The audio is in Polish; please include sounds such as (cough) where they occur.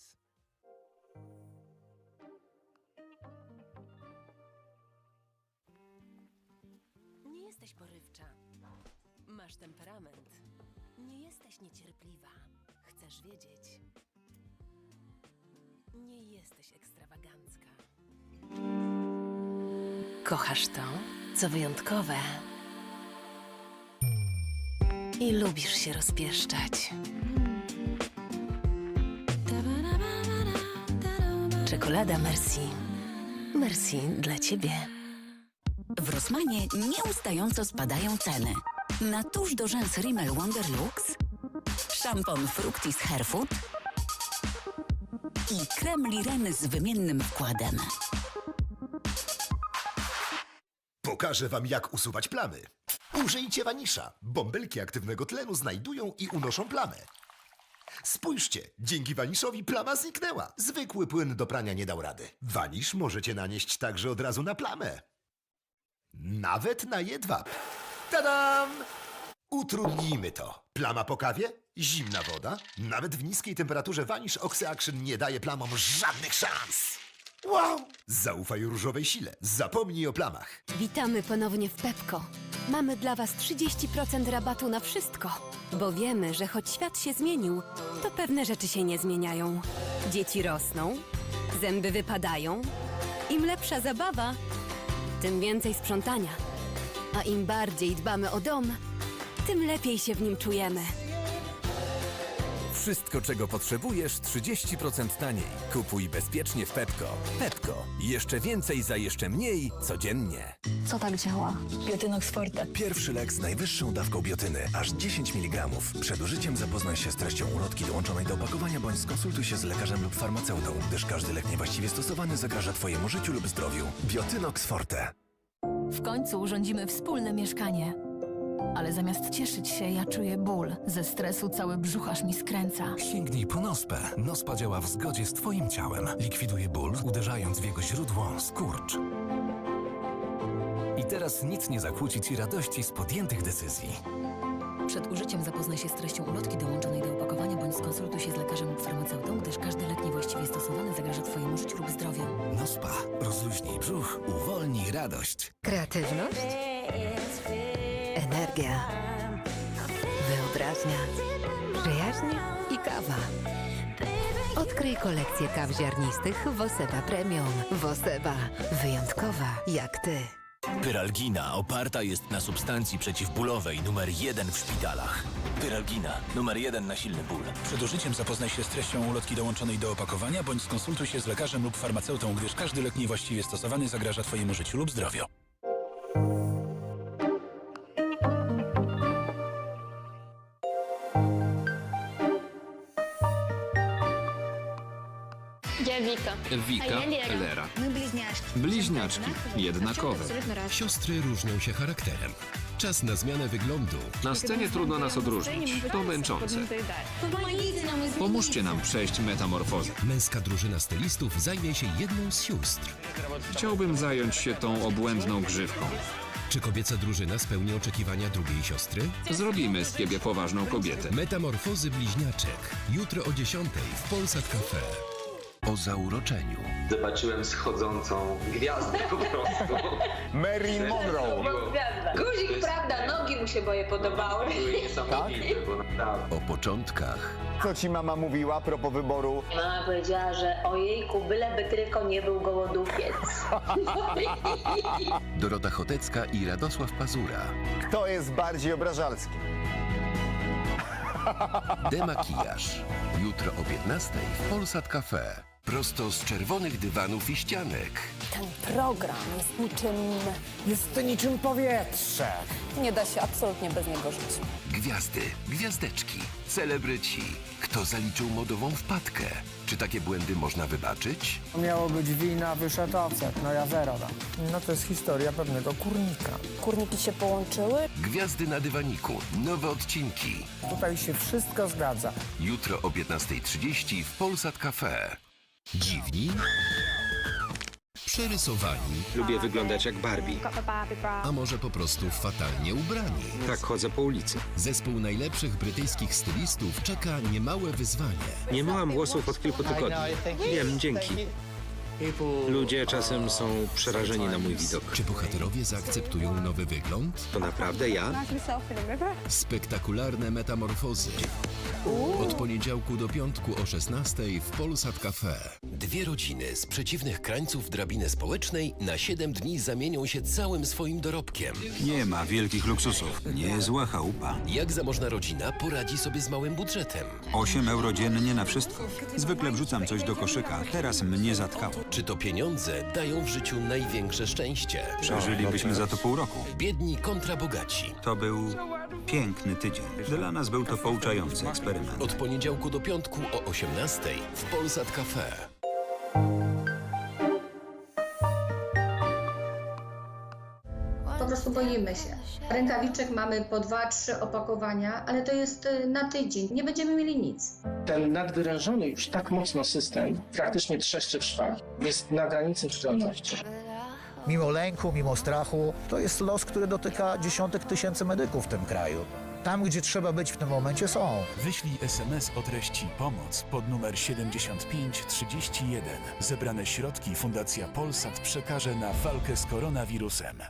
szans. Nie jesteś porywcza. Masz temperament. Nie jesteś niecierpliwa. Chcesz wiedzieć. Nie jesteś ekstrawagancka. Kochasz to, co wyjątkowe. I lubisz się rozpieszczać. Czekolada Merci. Merci dla ciebie. W Rossmanie nieustająco spadają ceny. Na tusz do rzęs Rimmel Wonderlux, szampon Fructis Hairfood i krem Lireny z wymiennym wkładem. Pokażę wam, jak usuwać plamy. Użyjcie wanisza. Bąbelki aktywnego tlenu znajdują i unoszą plamę. Spójrzcie, dzięki waniszowi plama zniknęła. Zwykły płyn do prania nie dał rady. Wanisz możecie nanieść także od razu na plamę. Nawet na jedwab. Tadam! Utrudnijmy to. Plama po kawie? Zimna woda? Nawet w niskiej temperaturze Vanish Oxy Action nie daje plamom żadnych szans. Wow! Zaufaj różowej sile. Zapomnij o plamach. Witamy ponownie w Pepko. Mamy dla Was 30% rabatu na wszystko, bo wiemy, że choć świat się zmienił, to pewne rzeczy się nie zmieniają. Dzieci rosną, zęby wypadają. Im lepsza zabawa, tym więcej sprzątania. A im bardziej dbamy o dom, tym lepiej się w nim czujemy. Wszystko, czego potrzebujesz, 30% taniej. Kupuj bezpiecznie w Pepko. Pepko. Jeszcze więcej za jeszcze mniej codziennie. Co tak działa? Biotynox Forte. Pierwszy lek z najwyższą dawką biotyny, aż 10 mg. Przed użyciem zapoznaj się z treścią ulotki dołączonej do opakowania bądź skonsultuj się z lekarzem lub farmaceutą, gdyż każdy lek niewłaściwie stosowany zagraża Twojemu życiu lub zdrowiu. Biotynox Forte. W końcu urządzimy wspólne mieszkanie. Ale zamiast cieszyć się, ja czuję ból. Ze stresu cały brzuch aż mi skręca. Sięgnij po Nospę. Nospa działa w zgodzie z Twoim ciałem. Likwiduje ból, uderzając w jego źródło skurcz. I teraz nic nie zakłóci Ci radości z podjętych decyzji. Przed użyciem zapoznaj się z treścią ulotki dołączonej do opakowania bądź skonsultuj się z lekarzem lub farmaceutą, gdyż każdy lek niewłaściwie stosowany zagraża Twojemu życiu lub zdrowiu. Nospa. Rozluźnij brzuch, uwolnij radość. Kreatywność, energia, wyobraźnia, przyjaźń i kawa. Odkryj kolekcję kaw ziarnistych Woseba Premium. Woseba. Wyjątkowa jak ty. Pyralgina oparta jest na substancji przeciwbólowej numer jeden w szpitalach. Pyralgina, numer jeden na silny ból. Przed użyciem zapoznaj się z treścią ulotki dołączonej do opakowania bądź skonsultuj się z lekarzem lub farmaceutą, gdyż każdy lek niewłaściwie stosowany zagraża Twojemu życiu lub zdrowiu. Wika, Lera. Bliźniaczki, jednakowe. Siostry różnią się charakterem. Czas na zmianę wyglądu. Na scenie trudno nas odróżnić. To męczące. Pomóżcie nam przejść metamorfozę. Męska drużyna stylistów zajmie się jedną z sióstr. Chciałbym zająć się tą obłędną grzywką. Czy kobieca drużyna spełni oczekiwania drugiej siostry? Zrobimy z ciebie poważną kobietę. Metamorfozy bliźniaczek. Jutro o 10 w Polsat Cafe. O zauroczeniu. Zobaczyłem schodzącą gwiazdę po prostu. (laughs) Marilyn Monroe. Guzik, prawda? Nogi mu się boje podobały. Były niesamowite, bo naprawdę. O początkach. Co ci mama mówiła a propos wyboru? Mama powiedziała, że ojejku, byleby tylko nie był gołodupiec. (laughs) Dorota Chotecka i Radosław Pazura. Kto jest bardziej obrażalski? Demakijaż. Jutro o 15 w Polsat Cafe. Prosto z czerwonych dywanów i ścianek. Ten program jest niczym... Jest niczym powietrze. Nie da się absolutnie bez niego żyć. Gwiazdy, gwiazdeczki, celebryci. Kto zaliczył modową wpadkę? Czy takie błędy można wybaczyć? Miało być wina, wyszedł ocet. No ja zero dam. No to jest historia pewnego kurnika. Kurniki się połączyły? Gwiazdy na dywaniku. Nowe odcinki. Tutaj się wszystko zgadza. Jutro o 15.30 w Polsat Cafe. Dziwni? przerysowani, Lubię wyglądać jak Barbie. a może po prostu fatalnie ubrani. Tak chodzę po ulicy. Zespół najlepszych brytyjskich stylistów czeka niemałe wyzwanie. Nie myłam włosów od kilku tygodni. Wiem, dzięki. Ludzie czasem są przerażeni na mój widok. Czy bohaterowie zaakceptują nowy wygląd? To naprawdę ja? Spektakularne metamorfozy. Od poniedziałku do piątku o 16 w Polsat Cafe. Dwie rodziny z przeciwnych krańców drabiny społecznej na 7 dni zamienią się całym swoim dorobkiem. Nie ma wielkich luksusów. Niezła chałupa. Jak zamożna rodzina poradzi sobie z małym budżetem? 8 euro dziennie na wszystko. Zwykle wrzucam coś do koszyka. Teraz mnie zatkało. Czy to pieniądze dają w życiu największe szczęście? Przeżylibyśmy za to pół roku. Biedni kontra bogaci. To był piękny tydzień. Dla nas był to pouczający eksperyment. Od poniedziałku do piątku o 18 w Polsat Cafe. Po prostu boimy się. Rękawiczek mamy po dwa, trzy opakowania, ale to jest y, na tydzień. Nie będziemy mieli nic. Ten nadwyrężony już tak mocno system praktycznie trzeszczy w szwach. Jest na granicy wydolności. Mimo lęku, mimo strachu, to jest los, który dotyka dziesiątek tysięcy medyków w tym kraju. Tam, gdzie trzeba być w tym momencie są. Wyślij SMS o treści pomoc pod numer 7531. Zebrane środki Fundacja Polsat przekaże na walkę z koronawirusem.